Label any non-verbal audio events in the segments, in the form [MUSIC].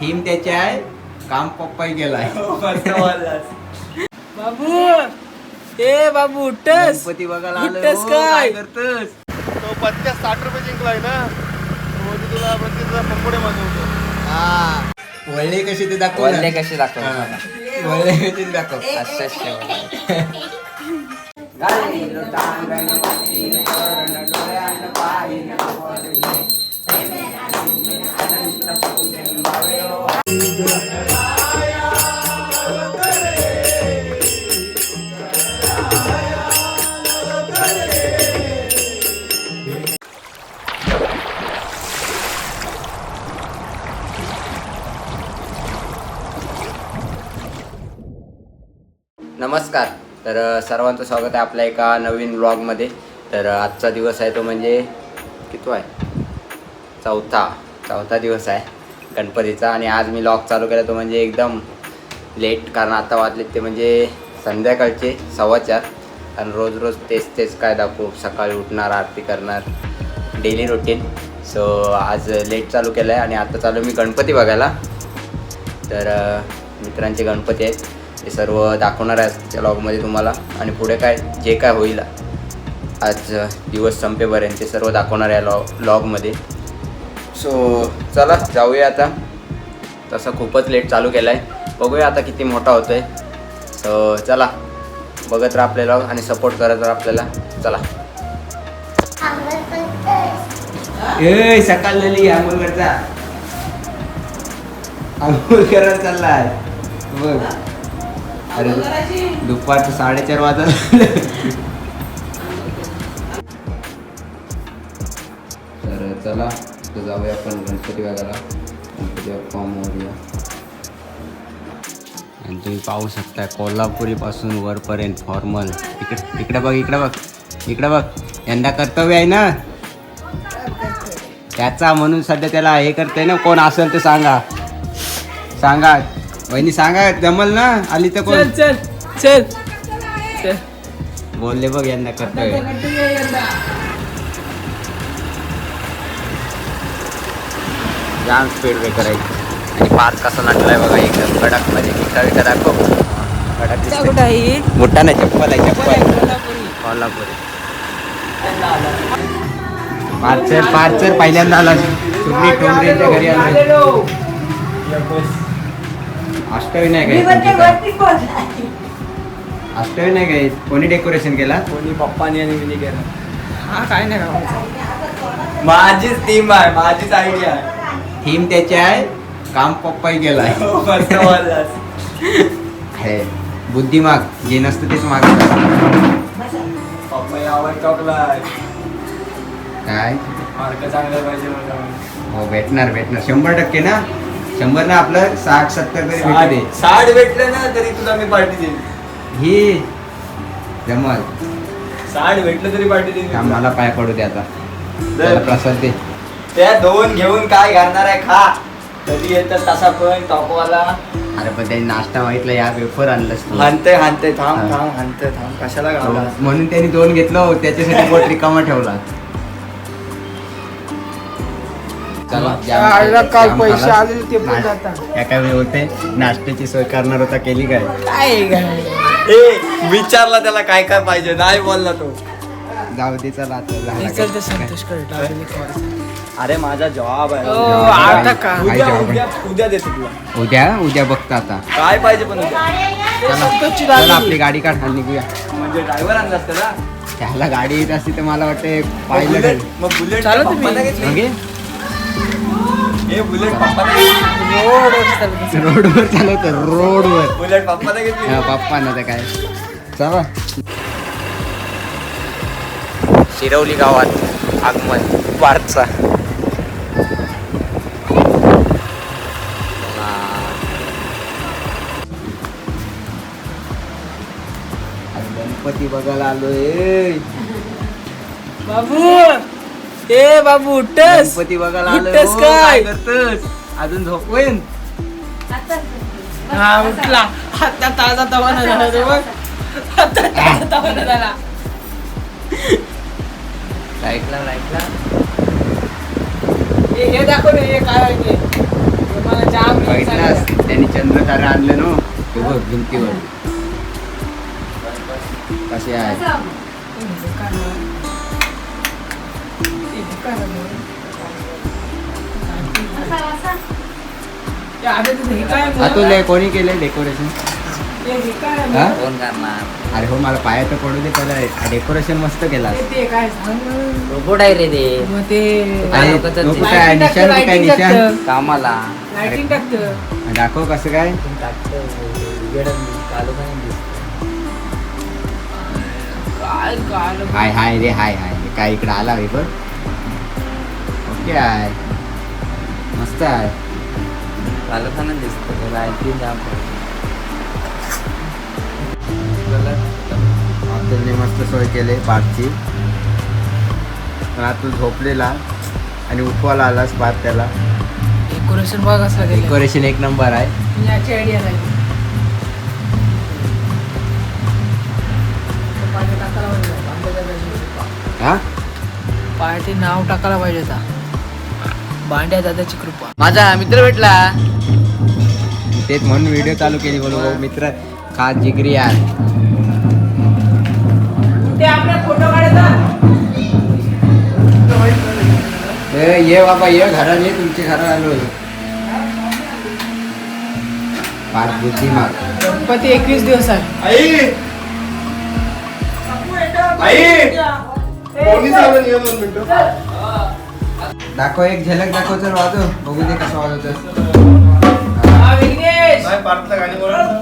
Theme त्याची आहे काम पप्पाही गेलाय बाबू ए बाबू उठस गणपती बघायला आलोय. उठतेस हो, काय? काय करतोस तो पत्त्या साठ रुपये जिंकलाय ना तो बोलतो तुला प्रत्येक पकोडे मागवतो हा वळले कशी ते दाखव ना. वल्ले कसे दाखव हा. वळले कशी ते दाखव नमस्कार. तर सर्वांचं स्वागत आहे आपल्या एका नवीन ब्लॉगमध्ये तर आजचा दिवस आहे तो म्हणजे किती आहे? चौथा. चौथा दिवस आहे. गणपतीचा आणि आज मी लॉग चालू केला तो म्हणजे एकदम लेट कारण आता वाजले ते म्हणजे संध्याकाळचे सव्वा चार आणि रोज रोज तेच तेच काय दाखवू सकाळी उठणार आरती करणार डेली रुटीन सो आज लेट चालू केलं आहे आणि आता चालू मी गणपती बघायला. तर मित्रांचे गणपती आहेत. ते सर्व दाखवणार आहे आजच्या लॉगमध्ये तुम्हाला. आणि पुढे काय जे काय होईल आज दिवस संपेपर्यंत ते सर्व दाखवणार आहे लॉ लॉगमध्ये सो चला जाऊया आता. तसं खूपच लेट चालू केला आहे बघूया आता किती मोठा होतो आहे सो चला बघत राहा आपल्याला आणि सपोर्ट करत राहा आपल्याला. चला. ए सकाळ झाली आंघोळ करता आंघोळ करायला चाललाय. बघ. अरे दुपारचं साडेचार वाजता तर चला. तर जाऊया आपण गणपती बघायला गणपती बाप्पा मोरया आणि तुम्ही पाहू शकता कोल्हापुरी पासून वरपर्यंत फॉर्मल इकडे इकडे बघ इकडे बघ इकडे बघ. यंदा कर्तव्य आहे ना? त्याचा म्हणून सध्या त्याला हे करते ना कोण असेल तर सांगा. सांगा. वहिनी सांगा जमल ना? आली तर चल कोण? चल चल चल. बोलले बघ यांना कर्तव्य. जाम स्पीड ब्रेकर आहे आणि पार्क कसा नाटलाय बघा एकदम कडकमध्ये विका विका दाखव. कडक कुठं आहे मोठा नाही चप्पल आहे चप्पल. कोल्हापुरी. कोल्हापुरी. पार्चर पार्चर पहिल्यांदा आला. तुम्ही टोमरेच्या घरी आलो. अष्टविनायक आहे? अष्टविनायक आहे कोणी डेकोरेशन केला? कोणी पप्पानी आणि मिनी केलं. हा काय नाही. माझीच टीम आहे माझीच आयडिया आहे. थीम त्याची आहे काम पप्पाही गेलाय आहे बुद्धिमाग जे नसतं तेच पप्पा टॉकलाय काय? हो भेटणार भेटणार. शंभर टक्के ना? शंभर ना आपलं साठ सत्तर तरी भेटू दे. साठ- भेटले ना तरी तुला मी पार्टी देईन. ही जमल. साठ भेटलं तरी पार्टी देईन मला पाय पडू दे आता. प्रसाद दे. त्या दोन घेऊन काय घालणार आहे खा कधी येतात तसा पण टॉपवाला अरे पण त्यांनी नाश्ता मागितला या वेफर आणलंस तू. हानते हानते थांब. थांब हानते थांब कशाला घालणार म्हणून त्यांनी दोन घेतलं हो, त्याच्यासाठी पोट रिकामा ठेवला चला जाम आईला काल जाम पैसे. आले ते पण नाश- जाता. या काय वेळ होते नाश्त्याची सोय करणार होता केली काय काय काय ए विचारला त्याला काय काय पाहिजे नाही बोलला तो जाऊ दे चला आता झाला काय. चल ते संतोषकडे अरे माझा जॉब आहे. ओ, आता का? काय उद्या जॉब उद्या? उद्या देतो तुला. उद्या उद्या बघता आता. काय पाहिजे पण उद्या. संतोषची चला गाडी. आपली गाडी काढ आणि निघूया. म्हणजे ड्रायव्हर आणला असतं ना त्याला गाडी येत असती तर मला वाटते मग पाहिलं बुलेट. मग बुलेट. पप्पाने घेतली? हे बुलेट पप्पाने घेतली. रोड रस्ता. [LAUGHS] रोडवर चालवतो रोडवर. बुलेट घेतली. हा, पप्पा ना तर काय. चला. शिरवली गावात आगमन पार्कचा आज गणपती बघायला आलोय. बाबू ए बाबू उठस गणपती बघायला आलोय. हो, काय? करतोस? अजून झोपवेन? हा उठला. हाता ताजा तवाना झाला तो बघ. हाता ताजा तवाना झाला. लाईटला लाईटला हे हे दाखव ना हे काय आहे ते. हे मला जाम आणि चंद्र तारा आणलं ना. ते बघ भिंतीवर. कसे आहे अतुल कोणी केलंय डेकोरेशन हा कोण करणार? अरे हो मला पायात पडू दे पहिला डेकोरेशन मस्त केला काय रोबोट आहे रे ते? तर निशाण कुठं आहे? निशाण कामाला. दाखव कसं काय. काय काय हाय हाय रे हाय हाय. काय इकडे आला हे बघ. ओके आहे मस्त आहे. चालवताना दिसतो लाईटिंग जाम अब्दुलने मस्त सोय केली पाठची पण आता तू झोपलेला आणि उठवायला आलास पाठ त्याला डेकोरेशन बघ असं डेकोरेशन एक नंबर आहे. याची आयडिया नाही. टाकायला पाहिजे होता. हा. पाठी नाव टाकायला पाहिजे होता. बांड्या दादाची कृपा. माझा मित्र भेटला. तेच म्हणून व्हिडिओ चालू केली बोलू. भाऊ मित्र खास जिगरी यार. ते फोटो ये बाबा ये घरात ये तुमच्या घरात आलो. पाच बुद्धिमान गणपती एकवीस दिवस आहे. आई! आई! कोणी दोन मिनिटं. दाखव एक झलक दाखव तर वाजव. बघू दे कसं वाजवत हा, पार्थला गाणी बोलायचं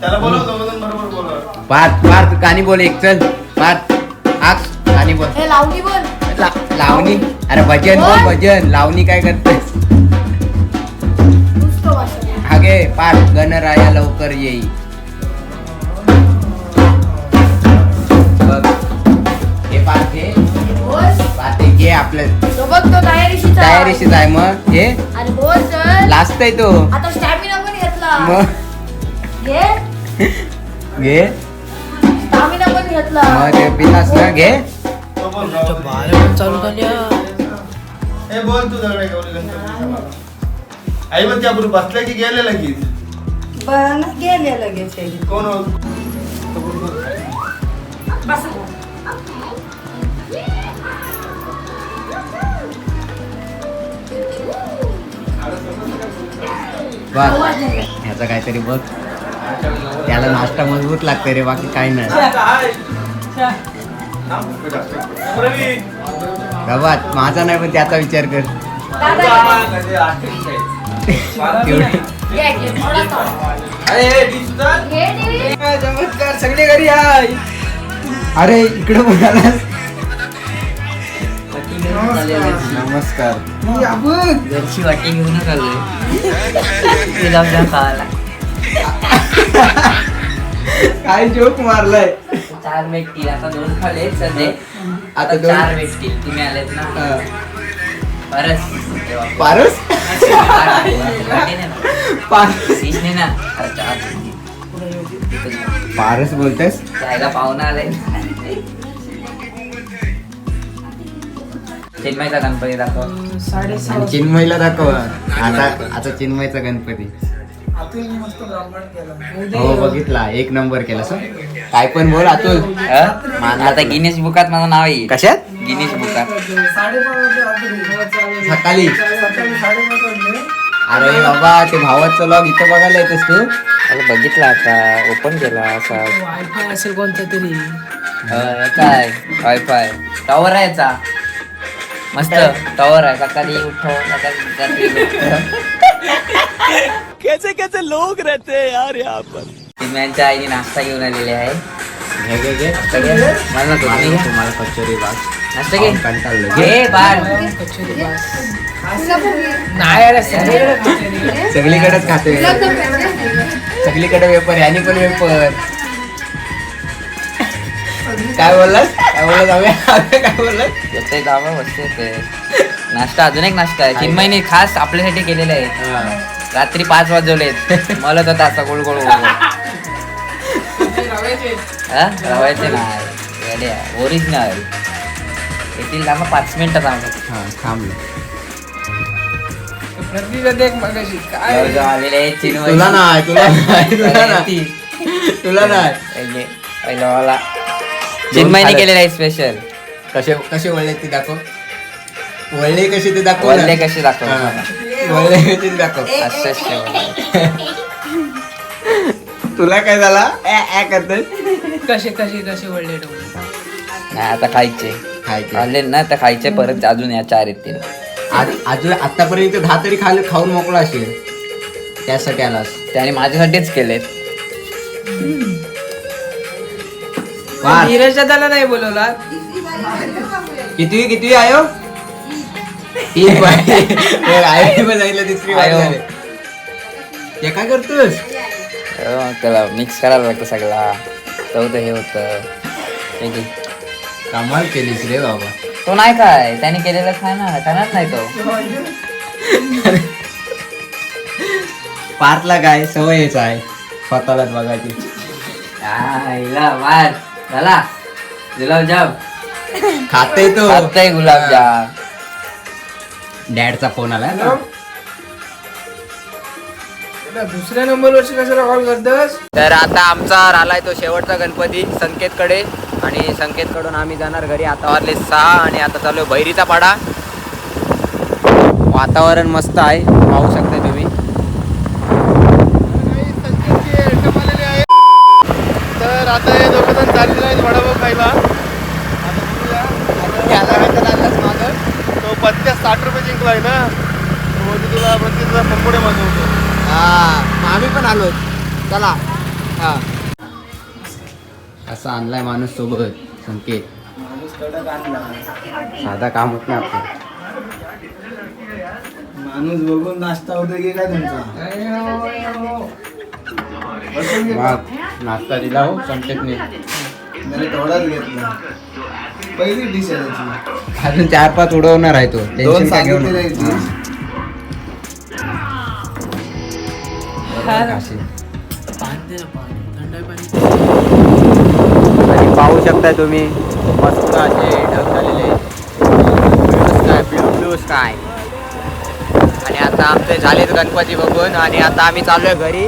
त्याला बोलव दोघं बरोबर बोलव. पार्थ पार्थ गाणी बोल एक चल. आख गाणी बोल. हे लावणी बोल. ला- लावणी? अरे भजन बोल भजन. लावणी काय करतेस? नुसतं वाचन हागे पार्थ गणराया लवकर येई. बघ. हे पार्थ घे. बोल. हे घे आपलं. तो तयारीशीच आहे. तयारीशीच. आहे मग. हे? अरे बोल चल. लास्ट आहे तो. आता स्टॅमिना पण घेतला. मग? घे. [LAUGHS] घे. स्टॅमिना पण घेतला. ते पिलास ना घे. पण चालू झाल्या हे बोल तू दगडे आई मग त्या बरोबर बसल्या की गेले लगेच? पण गेले लगेच हे. कोण हो? बघ ह्याचा काहीतरी बघ. त्याला नाश्ता मजबूत लागते रे बाकी काय नाही. प्रभात माझा नाही पण त्याचा विचार कर. चमत्कार सगळे घरी आहे अरे इकडे बघायला. नमस्कार. घरची वाटी घेऊनच आलोय. गुलाबजाम खावाला काय जोक मारलाय? चार भेटतील आता दोन खाले सध्या आता आता दोन- चार भेटतील तुम्ही आलेत ना. परस. पारस? पारस. पारस ना. अरे चार भेटतील. पारस बोलतेस? जायला पाहुणा आलाय चिन्मयचा गणपती दाखव. साडेसहा आणि चिन्मयला दाखव. आता आता चिन्मयचा गणपती. अतुलने मस्त ब्राह्मण केला. हो बघितला. एक नंबर केला सर. काय पण बोल अतुल? आता गिनीज बुकात माझं नाव आहे. कशात? गिनीज बुकात साडेपाच वाजले अतुल सकाळी सकाळी साडेपाच वाजले अरे बाबा ते भावाचं लॉग इथं बघायला येतेस तू. अरे बघितला आता. ओपन केला असा. वायफाय असेल कोणता तरी काय? वायफाय टॉवर आहे याचा. मस्त. टॉवर आहे. सकाळी उठो सकाळी रात्री [LAUGHS] कैसे कैसे लोग रहते हैं यार यहाँ पर। आईने नाश्ता घेऊन आलेले आहे घे घे घे। नाश्ता घे. मला नको, तुम्ही घ्या. तुम्हाला कचोरी नाश्ता घे कंटाळलो घे घे बाळ. नाही अरे सगळीकडे. सगळीकडेच खाते. सगळीकडे वेपर यानी पण वेपर काय बोललास? काय बोललास आम्ही? आम्ही काय बोललास? येते गावा मस्त येते नाश्ता अजून एक नाश्ता आहे. चिन्मयने खास आपल्यासाठी केलेला आहे. हा. रात्री पाच वाजवलेत. मला तर तासा गोळ गोळ रव्याचे. रवायचे नाही ओरिजिनल येतील थांबा पाच मिनिटं थांबा. हा थांबलो. आलेले चिन्मय तुला नाही तुला नाही तुला नाही. तुला नाही. पहिले पहिलं मला चिन्मयने केलेलं आहे स्पेशल कसे कसे वळले ते दाखव. वळले कसे ते दाखव वल्ले ना. कसे दाखव. वळले कसे दाखव. [LAUGHS] [LAUGHS] तुला काय झाला? करतोय? कसे कसे कसे वळले नाही आता खायचे. खायचे. आले ना तर खायचे परत अजून या चार येतील आज अजून आतापर्यंत दहा तरी खाल खाऊन मोकळा असेल. त्यासाठी आलास. त्याने माझ्यासाठीच केलेत. धीरजच्या त्याला नाही बोलवला. किती किती आयो पण सांगितलं [LAUGHS] तिसरी. झाली. हे काय करतोस? त्याला मिक्स करायला लागतं सगळा. चौथं हे होतं. कमाल केलीस रे बाबा. तो नाही काय त्याने केलेलं खाय ना खाणार नाही तो. पार्थला काय? सवयच आहे स्वतःलाच बघायची. आईला वार. झाला गुलाबजाम. खाते तो. खातोय गुलाबजाम. डॅडचा फोन आला ना दुसऱ्या नंबरवरची कशाला कॉल करतस? तर आता आमचा राहिलाय तो शेवटचा गणपती संकेतकडे. आणि संकेतकडून आम्ही जाणार घरी. आता वाजले सहा आणि आता चालू आहे बैरीचा पाडा. वातावरण मस्त आहे. पाहू शकता तुम्ही. तर आता हे दोघं जण चाललेले आहेत वडापाव खायला. पत्त्या साठ रुपये जिंकलाय ना? तो बोलतो तुला प्रत्येक पंपोडे मागवतो आम्ही पण आलो. चला. हा. असा आणलाय माणूस सोबत संकेत. साधा काम होत नाही आपलं. माणूस बघून नाश्ता होतो की काय तुमचा नाश्ता दिला हो संकेतने. त्याने थोडाच घेतला. पहिली डिश आहे त्याची. अजून चार पाच उडवणार आहे तो. दोन टेन्शन काय घेऊ नको. आहेत. आणि पाहू शकता तुम्ही मस्त असे ढग झालेले स्काय ब्लू ब्लू स्काय आणि आता आमचे झालेत गणपती बघून आणि आता आम्ही चाललोय घरी.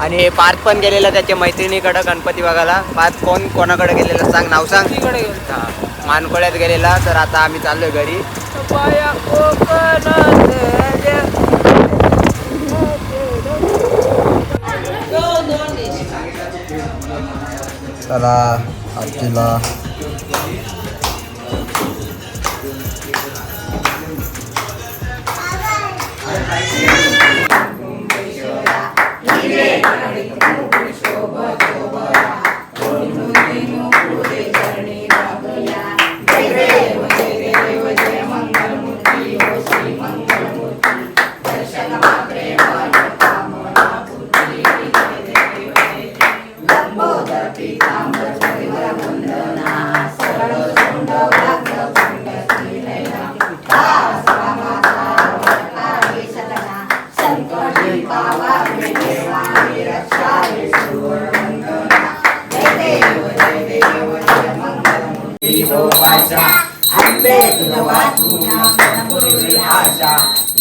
आणि हे पार्थ पण गेलेला त्याच्या मैत्रिणीकडे गणपती बघायला. पार्थ कोण कोणाकडे गेलेला सांग नाव सांग. हा, मानकोळ्यात गेलेला तर आता आम्ही चाललोय घरी.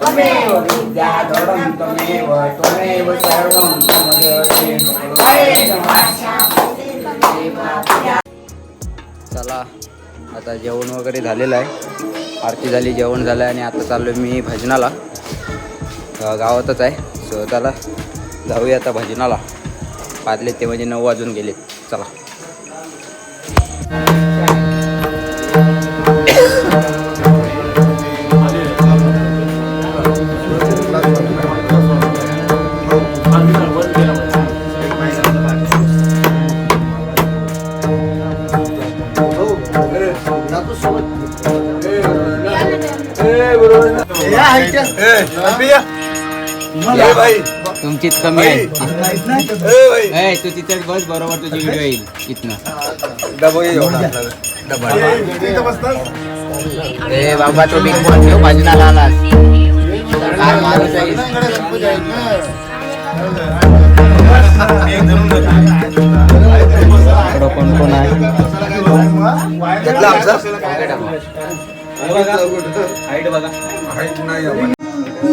पाया कोकणात चला सर्वं चला आता जेवण वगैरे झालेलं आहे. आरती झाली जेवण झालं आहे आणि आता चाललो मी भजनाला. गावातच आहे. सो चला जाऊया आता भजनाला. वाजले ते म्हणजे नऊ वाजून गेलेत चला. तुमचीच कमी आहे. ए भाई ए तू तिथेच बस बरोबर तुझी व्हिडिओ येईल. इथनं? ए बाबा तो बिग बॉस घेऊ भजनाला आलास काय माणूस आहे. कोण कोण आहे? घेतला आमचा? भजन संपलेलं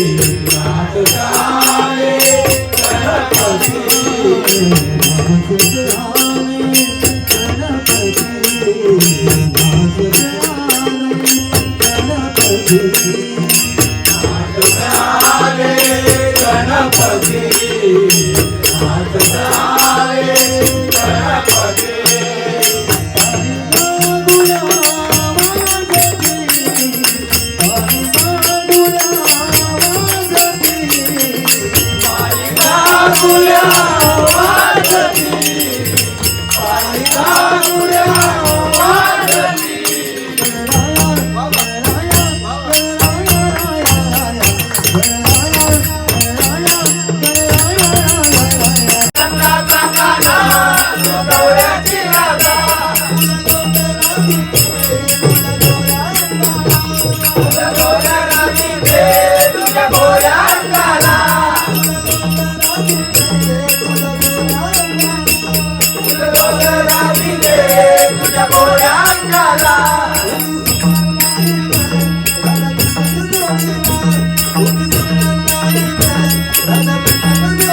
Thank you. Hare Rama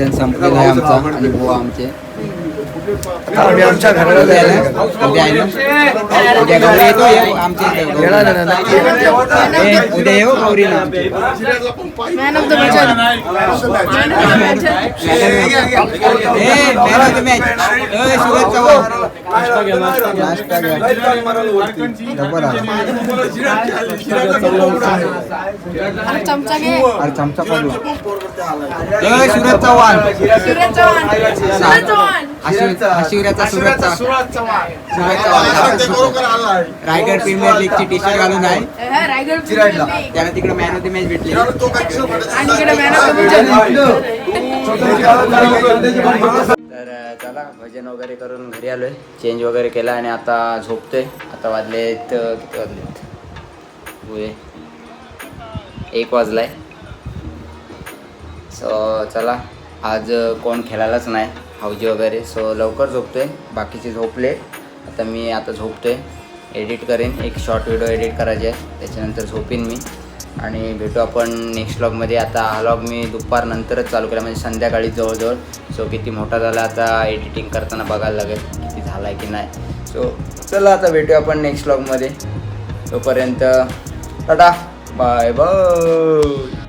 उद्या आहे ना? उद्या आहे ना? येऊ आमच्या नक्की. ए, उद्या येऊ गौरीला? Man of the. चमचा घे. अरे चमचा पडला ए, सूरज चव्हाण सूरज चव्हाण रायगड प्रीमियर लीगची टी शर्ट घालून आहे हा, रायगड. त्याला तिकडे मॅन ऑफ द मॅच भेटली. आणि इकडे मॅन ऑफ द तर अ, चला भजन वगैरे करून घरी आलोय. चेंज वगैरे केला आणि आता झोपतोय. आता वाजलेत अ, किती वाजलेत. एक वाजलाय. सो चला. आज अ, कोण खेळायलाच नाही. हावजी वगैरे. सो लवकर झोपतोय. बाकीचे झोपले आता मी आता झोपतोय. एडिट करेन. एक शॉर्ट व्हिडिओ एडिट करायचे आहे. त्याच्यानंतर झोपीन मी. आणि भेटू आपण नेक्स्ट व्लॉगमध्ये आता हा व्लॉग मी दुपारनंतरच चालू केला. म्हणजे संध्याकाळी जवळजवळ. सो किती मोठा झाला आता एडिटिंग करताना बघायला लागेल. किती झाला आहे की नाही. सो चला आता भेटूया आपण नेक्स्ट व्लॉगमध्ये तोपर्यंत टाटा. Bye bye